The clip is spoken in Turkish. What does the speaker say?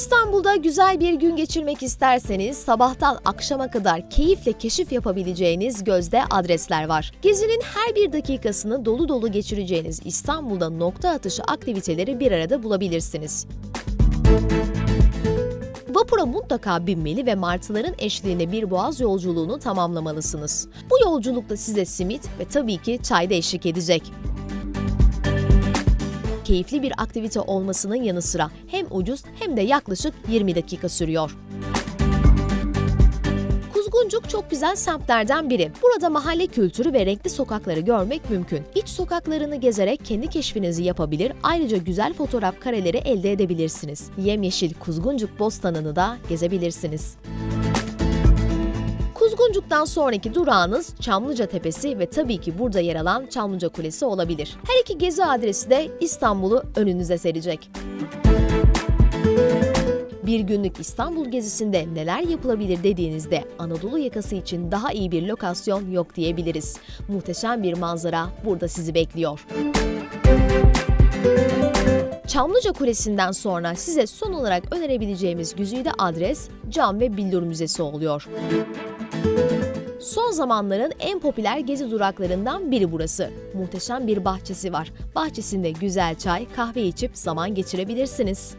İstanbul'da güzel bir gün geçirmek isterseniz sabahtan akşama kadar keyifle keşif yapabileceğiniz gözde adresler var. Gezinin her bir dakikasını dolu dolu geçireceğiniz İstanbul'da nokta atışı aktiviteleri bir arada bulabilirsiniz. Vapura mutlaka binmeli ve martıların eşliğinde bir boğaz yolculuğunu tamamlamalısınız. Bu yolculukta size simit ve tabii ki çay da eşlik edecek. Keyifli bir aktivite olmasının yanı sıra hem ucuz hem de yaklaşık 20 dakika sürüyor. Kuzguncuk çok güzel semtlerden biri. Burada mahalle kültürü ve renkli sokakları görmek mümkün. İç sokaklarını gezerek kendi keşfinizi yapabilir, ayrıca güzel fotoğraf kareleri elde edebilirsiniz. Yemyeşil Kuzguncuk Bostanı'nı da gezebilirsiniz. Kuzguncuk'tan sonraki durağınız Çamlıca Tepesi ve tabii ki burada yer alan Çamlıca Kulesi olabilir. Her iki gezi adresi de İstanbul'u önünüze serecek. Bir günlük İstanbul gezisinde neler yapılabilir dediğinizde Anadolu yakası için daha iyi bir lokasyon yok diyebiliriz. Muhteşem bir manzara burada sizi bekliyor. Çamlıca Kulesi'nden sonra size son olarak önerebileceğimiz güzide adres Cam ve Billur Müzesi oluyor. Son zamanların en popüler gezi duraklarından biri burası. Muhteşem bir bahçesi var. Bahçesinde güzel çay, kahve içip zaman geçirebilirsiniz.